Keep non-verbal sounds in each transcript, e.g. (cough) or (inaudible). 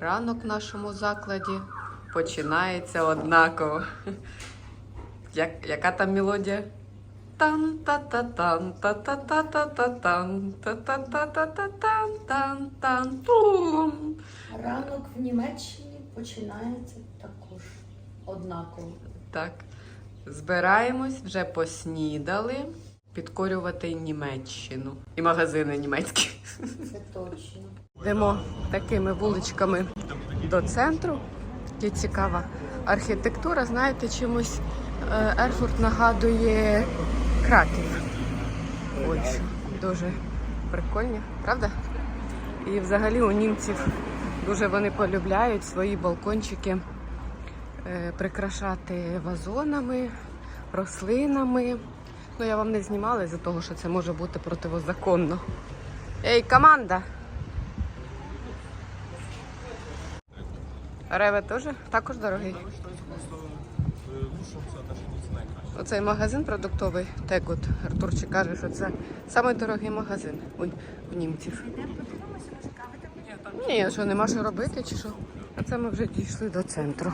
Ранок в нашому закладі починається однаково. Як, яка там мелодія? тан та та тан та та та та та тан та та та та та тан тан тан тум Ранок в Німеччині починається також однаково. Так. Збираємось, вже поснідали. Підкорювати Німеччину. І магазини німецькі. Це точно. Йдемо такими вуличками до центру. Є цікава архітектура. Знаєте, чимось е, Ерфурт нагадує Краків. Ось дуже прикольні, правда? І взагалі у німців дуже вони полюбляють свої балкончики е, прикрашати вазонами, рослинами. Ну, я вам не знімала із-за того, що це може бути противозаконно. Ей, команда! Реве теж також дорогий. Оцей магазин продуктовий Тегут. Артурчик каже, що це самий магазин у, у німців. Ні, що нема що робити чи що? А це ми вже дійшли до центру.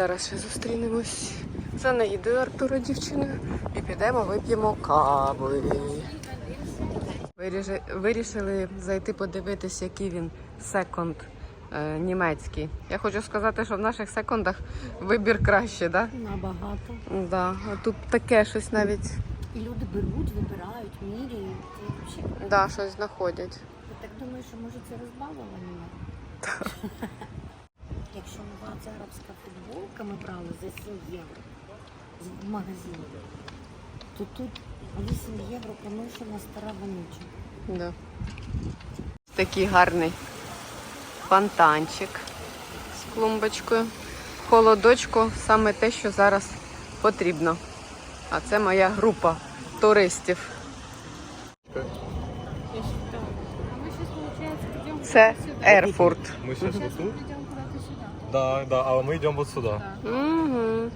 Зараз ще зустрінемось за наїдою Артура дівчиною і підемо вип'ємо кави. Вирішили зайти подивитись, який він секонд е, німецький. Я хочу сказати, що в наших секондах вибір краще, да? Набагато. Да. А тут таке щось навіть І люди беруть, вибирають, міряють. Це взагалі. да, щось знаходять. Я так думаю, що може це розбавлення. Якщо нова ця арабська футболка ми брали за 7 євро в магазині, то тут 8 євро поношена стара вонюча. Да. Такий гарний фонтанчик з клумбочкою. Холодочку саме те, що зараз потрібно. А це моя група туристів. Це Ерфурт. Мы сейчас вот тут. Да, да, а мы идем вот сюда. Угу.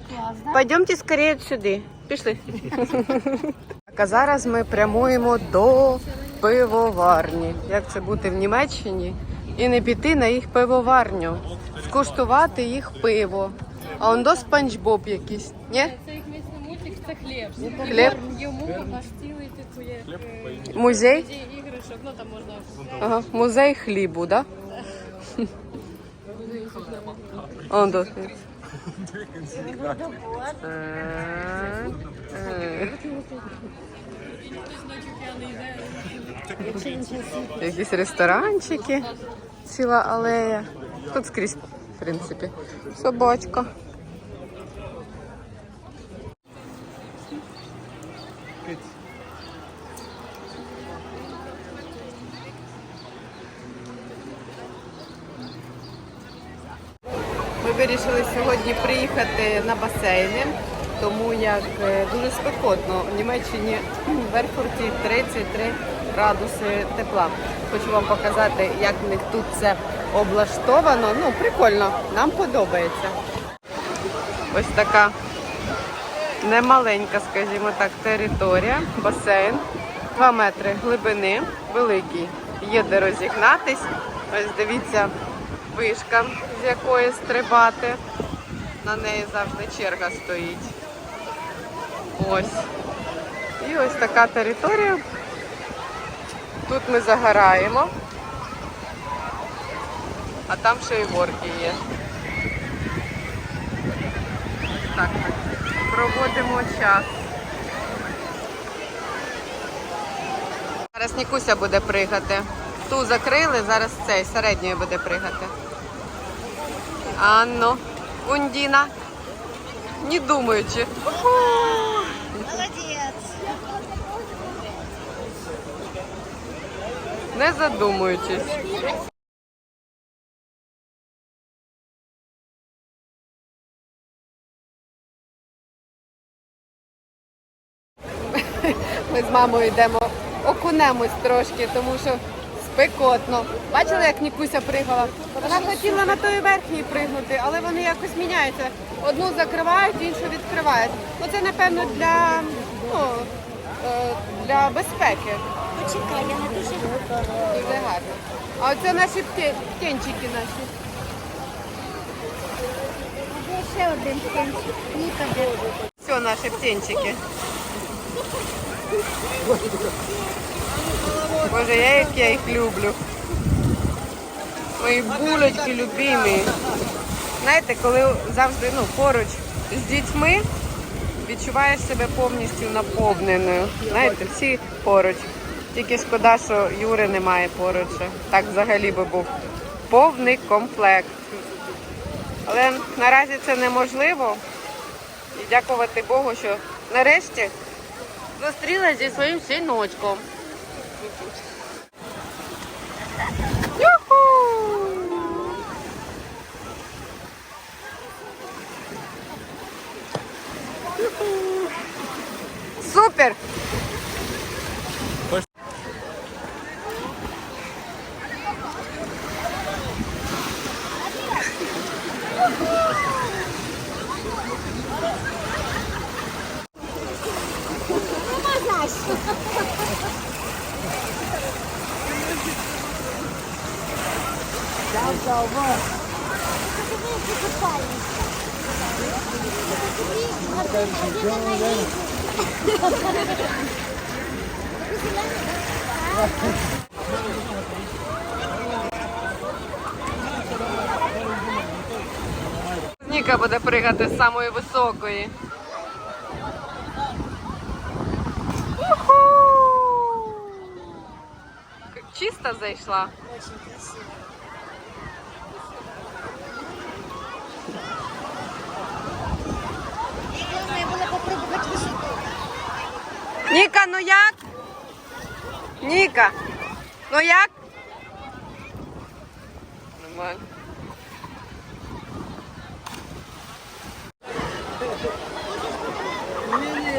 Пойдемте скорее сюди. Пішли. (laughs) Так, а зараз ми прямуємо до пивоварні. Як це бути в Німеччині і не піти на їх пивоварню, скуштувати їх пиво. А он до спанч Боб якийсь, ні? Це їх місний мультик, це хліб. Хліб? Йому типу є е, Музей? музей іграшок, ну там можна Ага, музей хлібу, да? Он до. Якісь ресторанчики, ціла алея. Тут скрізь, в принципі. Собачка. Ми вирішили приїхати на басейни, тому як е, дуже спекотно в Німеччині в Ерфурті 33 градуси тепла. Хочу вам показати, як в них тут це облаштовано. Ну, прикольно, нам подобається. Ось така немаленька, скажімо так, територія, басейн, 2 метри глибини, великий. Є де розігнатись. Ось дивіться, вишка, з якої стрибати. На неї завжди черга стоїть. Ось. І ось така територія. Тут ми загораємо. А там ще й горки є. Так, проводимо час. Зараз Нікуся буде пригати. Ту закрили, зараз цей середньою буде пригати. Анно, Ундіна. Не думаючи. Молодець! Не задумуючись. Ми з мамою йдемо, окунемось трошки, тому що спекотно. Бачили, як Нікуся пригала? Вона хотіла на той верхній пригнути, але вони якось міняються. Одну закривають, іншу відкривають. Ну це напевно для, ну, е, для безпеки. Почекай, я не дуже Дуже гарно. А оце наші птен- птенчики наші. Де ще один птенчик. Ніка. Все наші птенчики. Боже, я як я їх люблю. Мої булочки любимі. Знаєте, коли завжди ну, поруч з дітьми відчуваєш себе повністю наповненою. Знаєте, всі поруч. Тільки шкода, що Юри немає поруч. Так взагалі би був повний комплект. Але наразі це неможливо. І дякувати Богу, що нарешті зустрілася зі своїм синочком. Юху! Юху! Супер! Ніка буде пригати з самої високої. Чисто зайшла. Головне Ніка, ну як? Ніка, ну як? Нормально. Ні?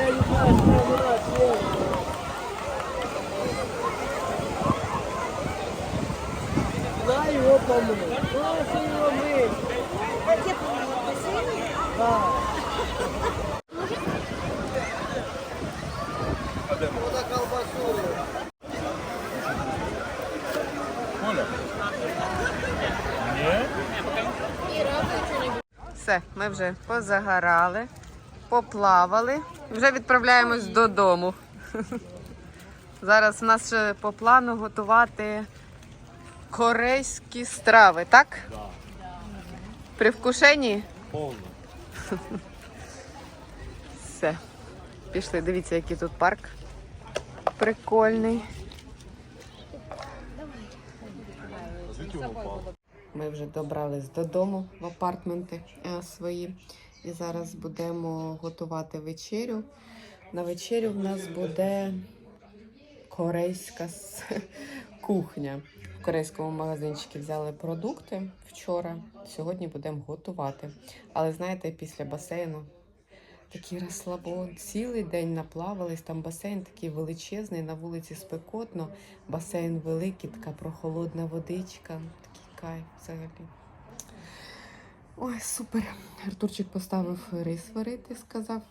Все, ми вже позагорали, поплавали. Вже відправляємось додому. Зараз у нас ще по плану готувати корейські страви, так? При вкушенні? Повно. Все. Пішли, дивіться, який тут парк. Прикольний. Ми вже добрались додому в апартменти е, свої. І зараз будемо готувати вечерю. На вечерю в нас буде корейська (laughs) кухня. В корейському магазинчику взяли продукти вчора. Сьогодні будемо готувати. Але знаєте, після басейну такий розслабон. Цілий день наплавались. Там басейн такий величезний, на вулиці спекотно. Басейн великий, така прохолодна водичка. Такий кайф взагалі. Ой, супер. Артурчик поставив рис варити, сказав.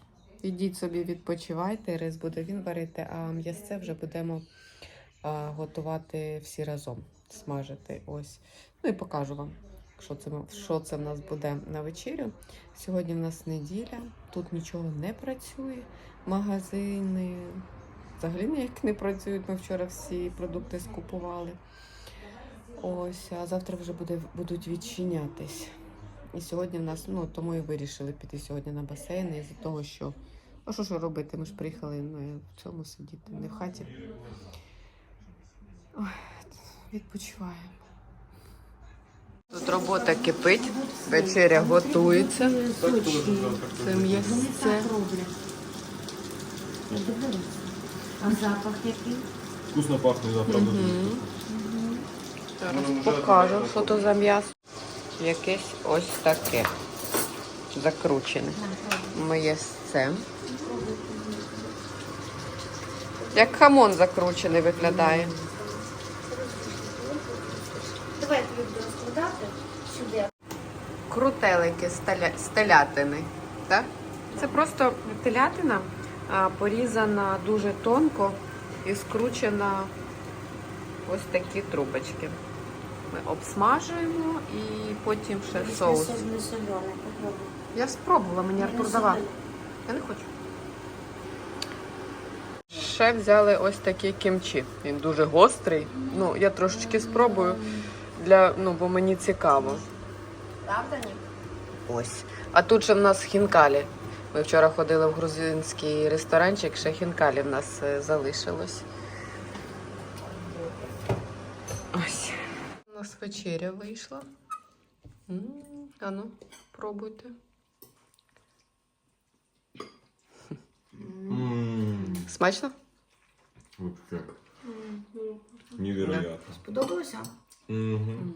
Ідіть собі, відпочивайте, рис буде він варити, а м'ясце вже будемо а, готувати всі разом, смажити. Ось. Ну і покажу вам, що це, що це в нас буде на вечерю. Сьогодні в нас неділя, тут нічого не працює. Магазини взагалі ніяк не працюють. Ми вчора всі продукти скупували. Ось, а завтра вже буде, будуть відчинятись. І сьогодні в нас, ну тому і вирішили піти сьогодні на басейн із-за того, що ну що ж робити? Ми ж приїхали ну, в цьому сидіти, не в хаті. Ой, відпочиваємо. Тут робота кипить, вечеря готується. Це м'ясце. Я дивилася. А запах який? Вкусно пахне, да, правда. Зараз покажу, що то за м'ясо. Якесь ось таке. Закручене. М'ясце. Як хамон закручений виглядає. Давай я тобі буду розкладати сюди. крутелики з теля- з телятини. Так? Це просто телятина порізана дуже тонко і скручена ось такі трубочки. Ми обсмажуємо і потім ще соус. Не соленый, попробуй. Я спробувала, мені Артур давав. Я не хочу. Ще взяли ось такий кімчі. Він дуже гострий. Ну, я трошечки спробую, для, ну, бо мені цікаво. Правда ні? Ось. А тут же в нас хінкалі. Ми вчора ходили в грузинський ресторанчик, ще хінкалі в нас е, залишилось. Ось. вечеря вийшла. М а ну, -м пробуйте. Смачно? Ну, Невероятно. Сподобалося? Угу.